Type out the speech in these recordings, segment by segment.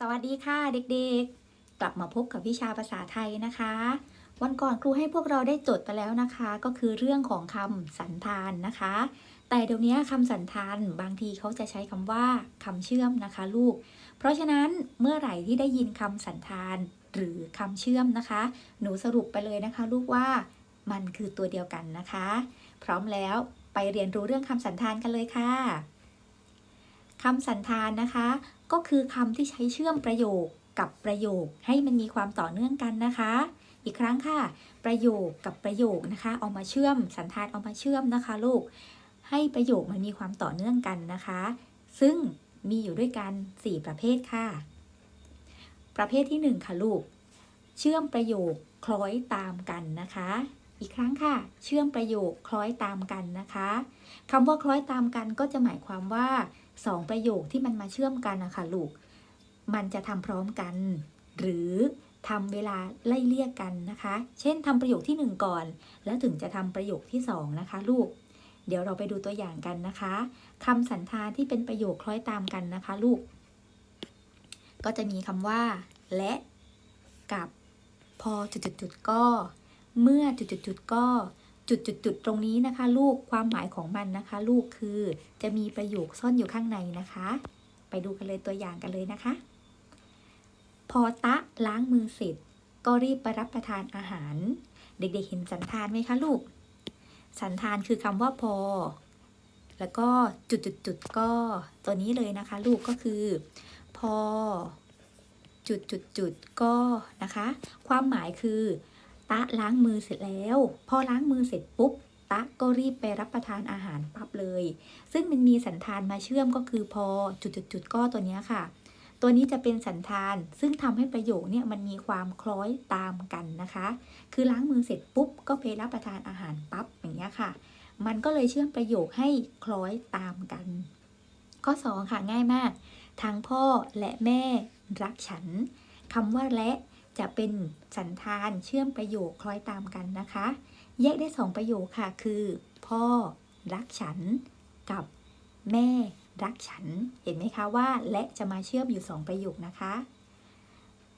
สวัสดีค่ะเด็กๆ กลับมาพบกับวิชาภาษาไทยนะคะ วันก่อนครูให้พวกเราได้จดไปแล้วนะคะ ก็คือเรื่องของคำสันธานนะคะ แต่เดี๋ยวนี้คำสันธานบางทีเขาจะใช้คำว่าคำเชื่อมนะคะลูก เพราะฉะนั้นเมื่อไหร่ที่ได้ยินคำสันธานหรือคำเชื่อมนะคะ หนูสรุปไปเลยนะคะ ลูกว่ามันคือตัวเดียวกันนะคะ พร้อมแล้วไปเรียนรู้เรื่องคำสันธานกันเลยค่ะคำสันธานนะคะ ก็คือคำที่ใช้เชื่อมประโยคกับประโยคให้มันมีความต่อเนื่องกันนะคะ อีกครั้งค่ะ ประโยคกับประโยคนะคะเอามาเชื่อมสันธานเอามาเชื่อมนะคะลูก ให้ประโยคมันมีความต่อเนื่องกันนะคะ ซึ่งมีอยู่ด้วยกัน 4 ประเภทค่ะ ประเภทที่ 1 ค่ะลูก เชื่อมประโยคคล้อยตามกันนะคะ อีกครั้งค่ะ เชื่อมประโยคคล้อยตามกันนะคะคำว่าคล้อยตามกันก็จะหมายความว่า สองประโยคที่มันมาเชื่อมกันนะคะลูก มันจะทำพร้อมกัน หรือทำเวลาไล่เลี่ยกกันนะคะ เช่นทำประโยคที่หนึ่งก่อน แล้วถึงจะทำประโยคที่สองนะคะ ลูก เดี๋ยวเราไปดูตัวอย่างกันนะคะคำสันธานที่เป็นประโยคคล้อยตามกันนะคะ ลูก ก็จะมีคำว่า และกับพอจุดๆก็ เมื่อจุดๆก็ จุดๆตรงนี้นะคะ ลูกความหมายของมันนะคะ ลูกคือจะมีประโยคซ่อนอยู่ข้างในนะคะ ไปดูกันเลยตัวอย่างกันเลยนะคะ พอตะล้างมือเสร็จ ก็รีบไปรับประทานอาหาร เด็กๆเห็นสันธานไหมคะลูก สันธานคือคำว่าพอ แล้วก็จุดๆก็ตัวนี้เลยนะคะ ลูกก็คือ พอจุดๆก็นะคะ ความหมายคือ ตะล้างมือเสร็จแล้ว พอล้างมือเสร็จปุ๊บ ตะก็รีบไปรับประทานอาหารปั๊บเลย ซึ่งมันมีสันธานมาเชื่อมก็คือพอจุดๆๆก็ตัวนี้ค่ะ ตัวนี้จะเป็นสันธาน ซึ่งทำให้ประโยคเนี่ยมันมีความคล้อยตามกันนะคะ คือล้างมือเสร็จปุ๊บก็ไปรับประทานอาหารปั๊บอย่างเงี้ยค่ะ มันก็เลยเชื่อมประโยคให้คล้อยตามกัน ข้อ2ค่ะง่ายมาก ทั้งพ่อและแม่รักฉันคำว่าและ จะเป็นสันธานเชื่อมประโยคคล้อยตามกันนะคะ แยกได้สองประโยคค่ะคือ พ่อรักฉัน กับแม่รักฉัน เห็นไหมคะว่า และจะมาเชื่อมอยู่สองประโยคนะคะ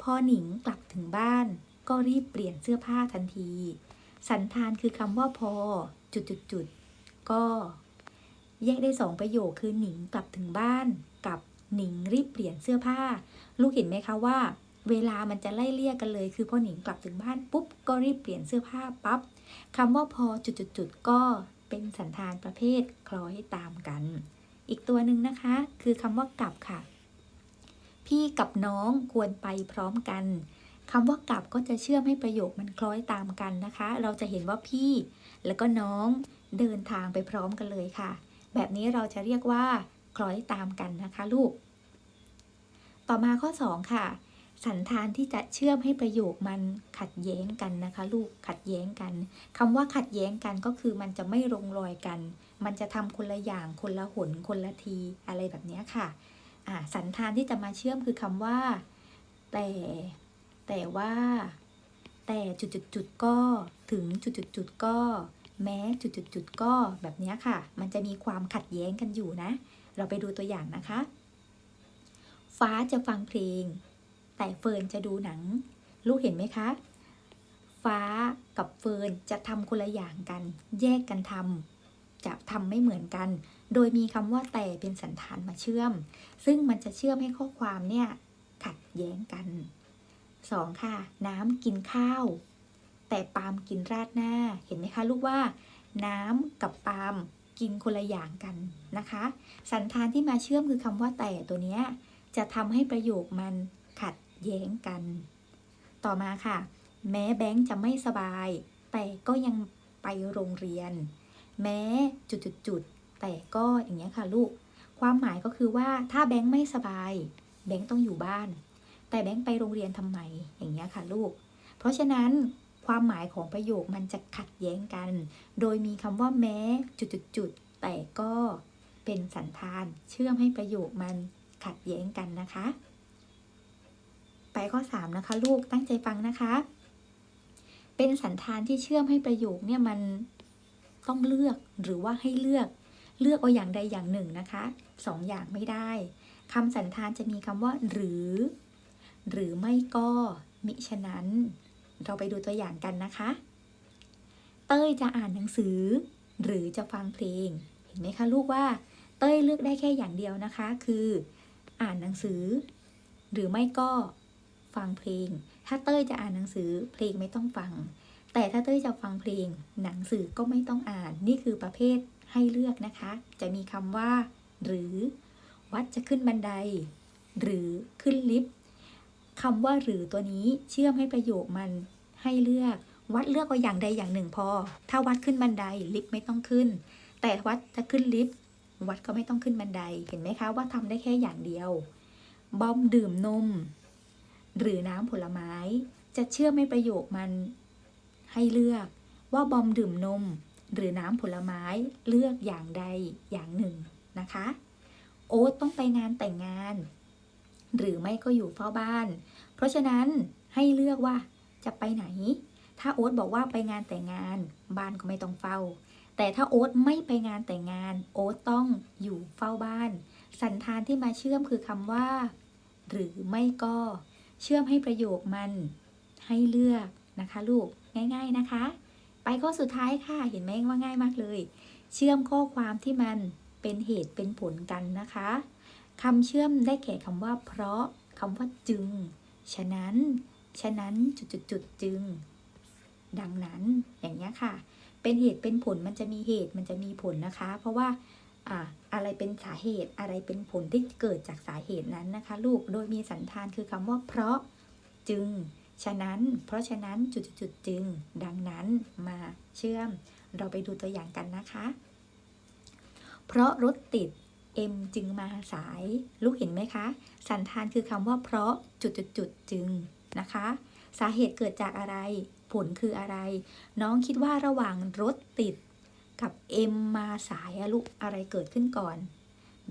พอหนิงกลับถึงบ้าน ก็รีบเปลี่ยนเสื้อผ้าทันที สันธานคือคำว่าพอจุดจุดจุดๆก็แยกได้สองประโยคคือหนิงกลับถึงบ้าน กับหนิงรีบเปลี่ยนเสื้อผ้า ลูกเห็นไหมคะว่า เวลามันจะไล่เลี่ยกันเลย คือพอหนิงกลับถึงบ้านปุ๊บก็รีบเปลี่ยนเสื้อผ้าปั๊บคำว่าพอจุดๆๆก็เป็นสันธานประเภทคล้อยตามกัน อีกตัวหนึ่งนะคะ คือคำว่ากลับค่ะ พี่กับน้องควรไปพร้อมกันคำว่ากลับก็จะเชื่อมให้ประโยคมันคล้อยตามกันนะคะ เราจะเห็นว่าพี่แล้วก็น้องเดินทางไปพร้อมกันเลยค่ะ แบบนี้เราจะเรียกว่า คล้อยตามกันนะคะลูก ต่อมาข้อ 2 ค่ะ สันธานที่จะเชื่อมให้ประโยคมันขัดแย้งกันนะคะ ลูกขัดแย้งกันคำว่าขัดแย้งกันก็คือมันจะไม่ลงรอยกัน มันจะทำคนละอย่างคนละหนคนละทีอะไรแบบนี้ค่ะอ่าสันธานที่จะมาเชื่อมคือคำว่า แต่ แต่ว่า แต่จุดๆๆก็ถึงจุดๆๆก็ แม้จุดๆๆก็แบบนี้ค่ะ มันจะมีความขัดแย้งกันอยู่นะ เราไปดูตัวอย่างนะคะ ฟ้าจะฟังเพลง แต่เฟิร์นจะดูหนัง ลูกเห็นไหมคะ ฟ้ากับเฟิร์นจะทำคนละอย่างกัน แยกกันทำจะทำไม่เหมือนกัน โดยมีคำว่าแต่เป็นสันธานมาเชื่อม ซึ่งมันจะเชื่อมให้ข้อความเนี่ยขัดแย้งกัน 2. ค่ะ น้ำกินข้าว แต่ปาล์มกินราดหน้าเห็นไหมคะลูกว่า น้ำกับปาล์มกินคนละอย่างกันนะคะ สันธานที่มาเชื่อมคือคำว่าแต่ตัวเนี้ยจะทำให้ประโยคมัน แย้งกัน ต่อมาค่ะ แม้แบงค์จะไม่สบาย แต่ก็ยังไปโรงเรียน แม้จุดๆๆแต่ก็อย่างเงี้ยค่ะลูก ความหมายก็คือว่าถ้าแบงค์ไม่สบาย แบงค์ต้องอยู่บ้าน แต่แบงค์ไปโรงเรียนทำไมอย่างเงี้ยค่ะลูก เพราะฉะนั้นความหมายของประโยคมันจะขัดแย้งกัน โดยมีคำว่าแม้จุดๆๆแต่ก็เป็นสันธานเชื่อมให้ประโยคมันขัดแย้งกันนะคะ ไปข้อ 3 นะคะ ลูกตั้งใจฟังนะคะ เป็นสันธานที่เชื่อมให้ประโยคเนี่ยมันต้องเลือกหรือว่าให้เลือกเลือกเอาอย่างใดอย่างหนึ่งนะคะสองอย่างไม่ได้คำสันธานจะมีคำว่า หรือ หรือไม่ก็มิฉะนั้น เราไปดูตัวอย่างกันนะคะ เต้ยจะอ่านหนังสือ หรือจะฟังเพลง เห็นไหมคะลูกว่า เต้ยเลือกได้แค่อย่างเดียวนะคะ คือ อ่านหนังสือ หรือไม่ก็ ฟังเพลง ถ้าเต้ยจะอ่านหนังสือเพลงไม่ต้องฟัง แต่ถ้าเต้ยจะฟังเพลง หนังสือก็ไม่ต้องอ่าน นี่คือประเภทให้เลือกนะคะ จะมีคำว่า หรือ วัดจะขึ้นบันได หรือขึ้นลิฟต์คำว่าหรือตัวนี้เชื่อมให้ประโยคมันให้เลือก วัดเลือกเอาอย่างใดอย่างหนึ่งพอ ถ้าวัดขึ้นบันไดลิฟต์ไม่ต้องขึ้น แต่วัดจะขึ้นลิฟต์วัดก็ไม่ต้องขึ้นบันได เห็นไหมคะว่าทำได้แค่อย่างเดียว บอมดื่มนม หรือน้ำผลไม้ จะเชื่อไมให้ประโยคมันให้เลือกว่าบอมดื่มนม หรือน้ำผลไม้เลือกอย่างใดอย่างหนึ่งนะคะ โอ๊ตต้องไปงานแต่งงาน หรือไม่ก็อยู่เฝ้าบ้าน เพราะฉะนั้นให้เลือกว่าจะไปไหน ถ้าโอ๊ตบอกว่าไปงานแต่งงาน บ้านก็ไม่ต้องเฝ้า แต่ถ้าโอ๊ตไม่ไปงานแต่งงาน โอ๊ตต้องอยู่เฝ้าบ้าน สันธานที่มาเชื่อมคือคำว่า หรือไม่ก็ เชื่อมให้ประโยคมันให้เลือกนะคะลูกง่าย ๆนะคะ ไปข้อสุดท้ายค่ะเห็นไหมว่าง่ายมากเลย เชื่อมข้อความที่มันเป็นเหตุเป็นผลกันนะคะคำเชื่อมได้แก่คำว่า เพราะคำว่าจึง ฉะนั้น ฉะนั้นจุดๆๆจึง ดังนั้นอย่างนี้ยค่ะ เป็นเหตุเป็นผลมันจะมีเหตุมันจะมีผลนะคะ เพราะว่า อ่าอะไรเป็นสาเหตุอะไรเป็นผลที่เกิดจากสาเหตุนั้นนะคะ ลูกโดยมีสันธานคือคำว่าเพราะจึง ฉะนั้น เพราะฉะนั้นจุดๆๆจึง ดังนั้นมาเชื่อม เราไปดูตัวอย่างกันนะคะ เพราะรถติดเอ็มจึงมาสาย ลูกเห็นไหมคะ สันธานคือคำว่าเพราะจุดๆๆจึงนะคะ สาเหตุเกิดจากอะไร ผลคืออะไร น้องคิดว่าระหว่างรถติด กับเอ็มมาสายอะลูกอะไรเกิดขึ้นก่อน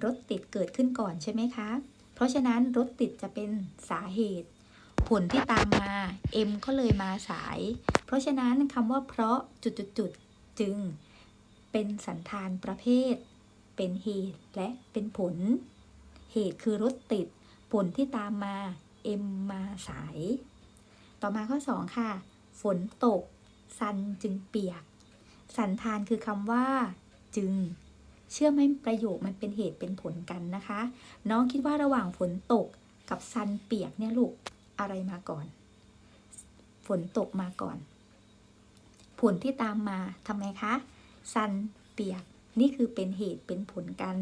รถติดเกิดขึ้นก่อนใช่ไหมคะ เพราะฉะนั้นรถติดจะเป็นสาเหตุ ผลที่ตามมาเอ็มก็เลยมาสาย เพราะฉะนั้นคำว่าเพราะจุดๆๆจึง เป็นสันธานประเภท เป็นเหตุและเป็นผล เหตุคือรถติด ผลที่ตามมาเอ็มมาสาย ต่อมาข้อ 2 ค่ะ ฝนตก ซันจึงเปียก สันธานคือคำว่า จึง เชื่อมให้ประโยคมันเป็นเหตุเป็นผลกันนะคะ น้องคิดว่าระหว่างฝนตกกับซันเปียกเนี่ยลูกอะไรมาก่อน ฝนตกมาก่อน ผลที่ตามมาทำไมคะซันเปียกนี่คือเป็นเหตุเป็นผลกัน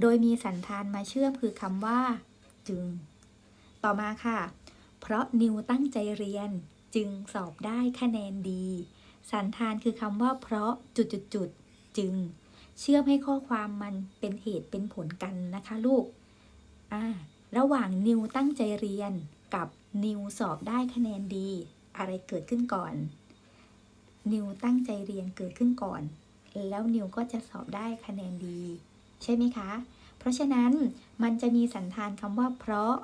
โดยมีสันธานมาเชื่อมคือคำว่า จึง ต่อมาค่ะ เพราะนิวตั้งใจเรียนจึงสอบได้คะแนนดี สันธานคือคำว่าเพราะจุดๆๆจึง เชื่อมให้ข้อความมันเป็นเหตุเป็นผลกันนะคะลูกอ่าระหว่างนิวตั้งใจเรียนกับนิวสอบได้คะแนนดี อะไรเกิดขึ้นก่อน นิวตั้งใจเรียนเกิดขึ้นก่อน แล้วนิวก็จะสอบได้คะแนนดี ใช่ไหมคะ เพราะฉะนั้นมันจะมีสันธานคำว่าเพราะ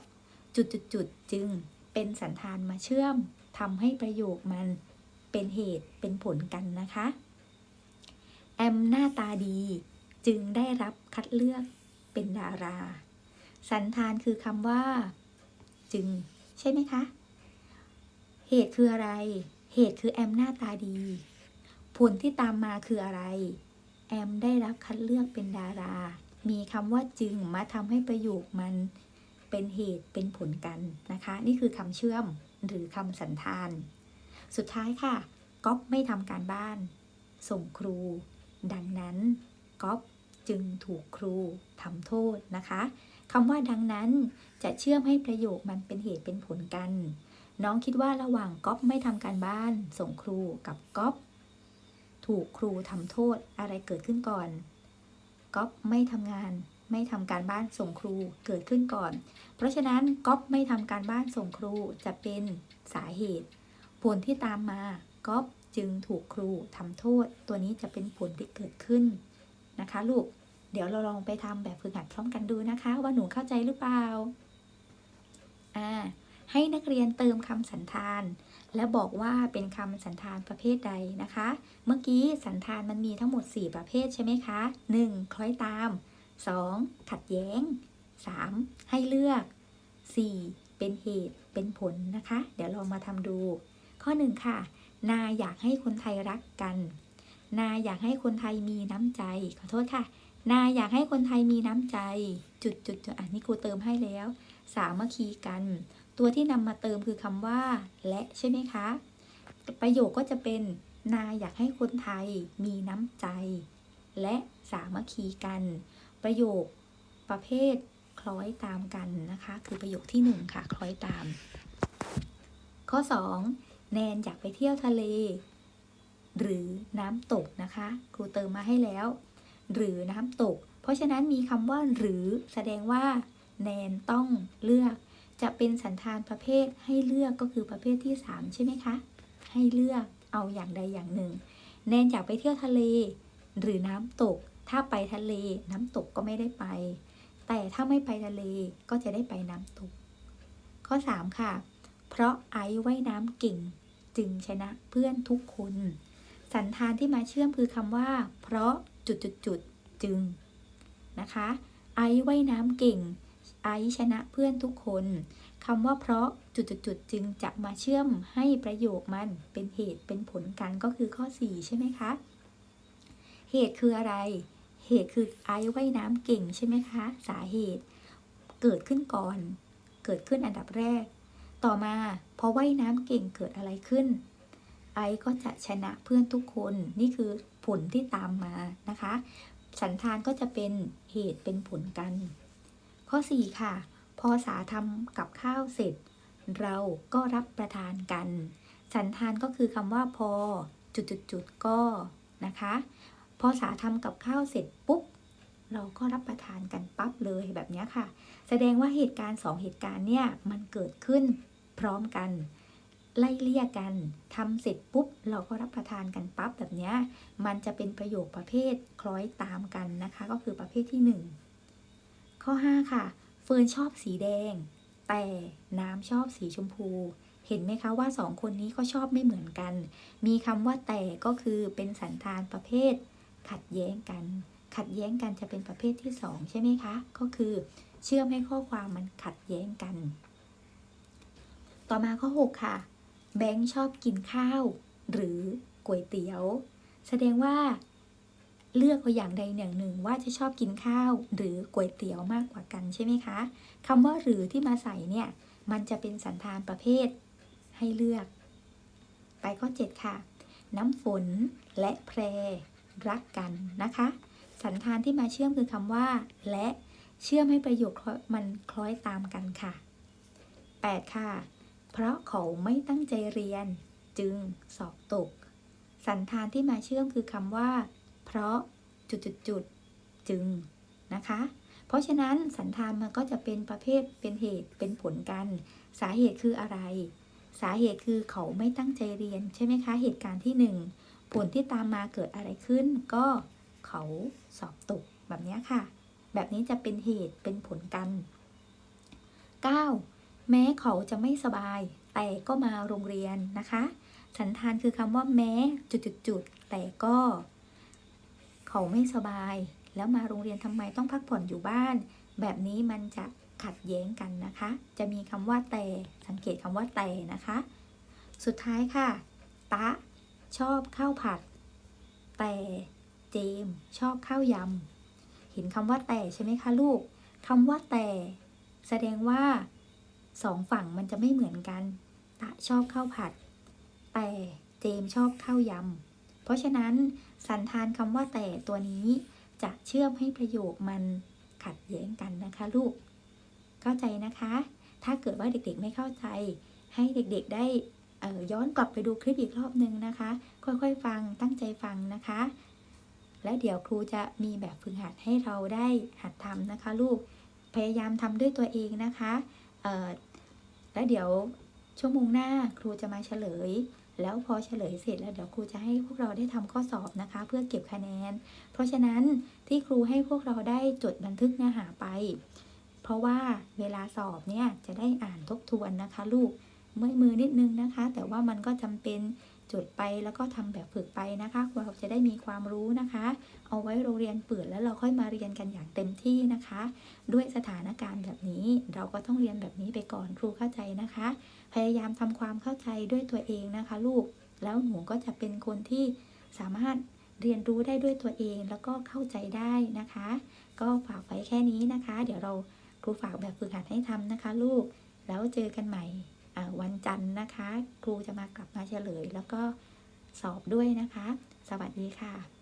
จุดๆๆจึงเป็นสันธานมาเชื่อมทำให้ประโยคมัน เป็นเหตุเป็นผลกันนะคะ แอมหน้าตาดีจึงได้รับคัดเลือกเป็นดารา สันธานคือคำว่า จึง ใช่ไหมคะ เหตุคืออะไร เหตุคือแอมหน้าตาดี ผลที่ตามมาคืออะไร แอมได้รับคัดเลือกเป็นดารา มีคำว่าจึงมาทำให้ประโยคมันเป็นเหตุเป็นผลกันนะคะ นี่คือคำเชื่อมหรือคำสันธาน สุดท้ายค่ะก๊อฟไม่ทำการบ้าน ส่งครู ดังนั้นก๊อฟจึงถูกครูทำโทษนะคะคำว่าดังนั้นจะเชื่อมให้ประโยคมันเป็นเหตุเป็นผลกัน น้องคิดว่าระหว่างก๊อฟไม่ทำการบ้าน ส่งครูกับก๊อฟถูกครูทำโทษอะไรเกิดขึ้นก่อนก๊อฟไม่ทำงาน ไม่ทำการบ้านส่งครูเกิดขึ้นก่อน เพราะฉะนั้นก๊อฟไม่ทำการบ้านส่งครูจะเป็นสาเหตุ ผลที่ตามมาก๊อฟจึงถูกครูทำโทษ ตัวนี้จะเป็นผลที่เกิดขึ้นนะคะลูก เดี๋ยวเราลองไปทำแบบฝึกหัดพร้อมกันดูนะคะ ว่าหนูเข้าใจหรือเปล่า อ่า ให้นักเรียนเติมคำสันธาน และบอกว่าเป็นคำสันธานประเภทใดนะคะ เมื่อกี้สันธานมันมีทั้งหมด 4 ประเภทใช่ไหมคะ 1. คล้อยตาม 2. ขัดแย้ง 3. ให้เลือก 4. เป็นเป็นเหตุเป็นผลนะคะ เดี๋ยวเรามาทำดู ข้อหนึ่งค่ะ นาอยากให้คนไทยรักกัน นาอยากให้คนไทยมีน้ำใจ ขอโทษค่ะ นาอยากให้คนไทยมีน้ำใจ จุดจุดจุดอันนี้ครูเติมให้แล้ว สามัคคีกัน ตัวที่นำมาเติมคือคำว่า และใช่ไหมคะ ประโยคก็จะเป็น นาอยากให้คนไทยมีน้ำใจ และสามัคคีกัน ประโยคประเภทคล้อยตามกันนะคะ คือประโยคที่หนึ่งค่ะ คล้อยตาม ข้อ 2 แนนอยากไปเที่ยวทะเล หรือน้ำตกนะคะ ครูเติมมาให้แล้ว หรือน้ำตก เพราะฉะนั้นมีคำว่าหรือแสดงว่า แนนต้องเลือก จะเป็นสันธานประเภทให้เลือกก็คือประเภทที่ 3 ใช่ไหมคะ ให้เลือกเอาอย่างใดอย่างหนึ่ง แนนอยากไปเที่ยวทะเล หรือน้ำตก ถ้าไปทะเลน้ำตกก็ไม่ได้ไป แต่ถ้าไม่ไปทะเลก็จะได้ไปน้ำตก ข้อ 3 ค่ะ เพราะไอซ์ว่ายน้ำเก่ง จึงชนะเพื่อนทุกคน สันธานที่มาเชื่อมคือคำว่า เพราะจุดจุดจุดจึงนะคะ ไอว่ายน้ำเก่ง ไอชนะเพื่อนทุกคนคำว่าเพราะจุดจุดจุดจึงจะมาเชื่อมให้ประโยคมันเป็นเหตุเป็นผลกันก็คือข้อ 4 ใช่ไหมคะ เหตุคืออะไร เหตุคือไอว่ายน้ำเก่งใช่ไหมคะ สาเหตุ เกิดขึ้นก่อน เกิดขึ้นอันดับแรก ต่อมาพอว่ายน้ำเก่งเกิดอะไรขึ้น ไอก็จะชนะเพื่อนทุกคนนี่คือผลที่ตามมานะคะ สันธานก็จะเป็นเหตุเป็นผลกัน ข้อ 4 ค่ะ พอสาทำกับข้าวเสร็จ เราก็รับประทานกัน สันธานก็คือคำว่าพอจุดจุดจุดๆก็นะคะ พอสาทำกับข้าวเสร็จปุ๊บเราก็รับประทานกันปั๊บเลยแบบนี้ค่ะ แสดงว่าเหตุการณ์สองเหตุการณ์เนี่ยมันเกิดขึ้น พร้อมกัน ไล่เลี่ยกันทำเสร็จปุ๊บ เราก็รับประทานกันปั๊บแบบเนี้ยมันจะเป็นประโยคประเภทคล้อยตามกันนะคะ ก็คือประเภทที่หนึ่งข้อ 5 ค่ะ เฟิร์นชอบสีแดง แต่น้ำชอบสีชมพูเห็นไหมคะว่าสองคนนี้ก็ชอบไม่เหมือนกัน มีคำว่าแต่ก็คือเป็นสันธานประเภท ขัดแย้งกัน ขัดแย้งกันจะเป็นประเภทที่สองใช่ไหมคะ ก็คือ เชื่อมให้ข้อความมันขัดแย้งกัน ต่อมาข้อ 6 ค่ะ แบงค์ชอบกินข้าว หรือก๋วยเตี๋ยว แสดงว่าเลือกเอาอย่างใดอย่างหนึ่งว่าจะชอบกินข้าวหรือก๋วยเตี๋ยวมากกว่ากันใช่ไหมคะคำว่าหรือที่มาใส่เนี่ย มันจะเป็นสันธานประเภทให้เลือก ไปข้อ 7 ค่ะ น้ำฝนและแพรรักกันนะคะ สันธานที่มาเชื่อมคือคำว่า และเชื่อมให้ประโยคมันคล้อยตามกันค่ะ 8 ค่ะ เพราะเขาไม่ตั้งใจเรียน จึงสอบตก สันธานที่มาเชื่อมคือคำว่า เพราะจุดจุดจุดจึงนะคะ เพราะฉะนั้นสันธานมันก็จะเป็นประเภทเป็นเหตุเป็นผลกัน สาเหตุคืออะไร สาเหตุคือเขาไม่ตั้งใจเรียนใช่ไหมคะ เหตุการณ์ที่หนึ่งผลที่ตามมาเกิดอะไรขึ้น ก็เขาสอบตกแบบนี้ค่ะ แบบนี้จะเป็นเหตุเป็นผลกัน 9. แม้เขาจะไม่สบาย แต่ก็มาโรงเรียนนะคะ สันธานคือคำว่าแม้จุดๆแต่ก็ เขาไม่สบาย แล้วมาโรงเรียนทำไมต้องพักผ่อนอยู่บ้าน แบบนี้มันจะขัดแย้งกันนะคะ จะมีคำว่าแต่ สังเกตคำว่าแต่นะคะ สุดท้ายค่ะ ตะ ชอบข้าวผัด แต่เจมชอบข้าวยำเห็นคำว่าแต่ใช่ไหมคะลูกคำว่าแต่ แสดงว่า สองฝั่งมันจะไม่เหมือนกัน ตะชอบข้าวผัด แต่เจมชอบข้าวยำ เพราะฉะนั้นสันธานคำว่าแต่ตัวนี้จะเชื่อมให้ประโยคมันขัดแย้งกันนะคะลูก เข้าใจนะคะ ถ้าเกิดว่าเด็กๆไม่เข้าใจ ให้เด็กๆได้เออย้อนกลับไปดูคลิปอีกรอบนึงนะคะ ค่อยๆฟังตั้งใจฟังนะคะ และเดี๋ยวครูจะมีแบบฝึกหัดให้เราได้หัดทำนะคะ ลูก พยายามทำด้วยตัวเองนะคะ แล้วเดี๋ยวชั่วโมงหน้าครูจะมาเฉลย แล้วพอเฉลยเสร็จแล้วเดี๋ยวครูจะให้พวกเราได้ทำข้อสอบนะคะ เพื่อเก็บคะแนน เพราะฉะนั้นที่ครูให้พวกเราได้จดบันทึกเนื้อหาไป เพราะว่าเวลาสอบเนี่ยจะได้อ่านทบทวนนะคะ ลูกเมื่อยมือนิดนึงนะคะ แต่ว่ามันก็จำเป็น จดไปแล้วก็ทำแบบฝึกไปนะคะ เราจะได้มีความรู้นะคะ เอาไว้โรงเรียนเปิดแล้วเราค่อยมาเรียนกันอย่างเต็มที่นะคะ ด้วยสถานการณ์แบบนี้เราก็ต้องเรียนแบบนี้ไปก่อนครูเข้าใจนะคะ พยายามทำความเข้าใจด้วยตัวเองนะคะ ลูกแล้วหนูก็จะเป็นคนที่สามารถเรียนรู้ได้ด้วยตัวเองแล้วก็เข้าใจได้นะคะ ก็ฝากไว้แค่นี้นะคะ เดี๋ยวเราครูฝากแบบฝึกหัดให้ทำนะคะ ลูกแล้วเจอกันใหม่ วันจันทร์นะคะ ครูจะมากลับมาเฉลย แล้วก็สอบด้วยนะคะ สวัสดีค่ะ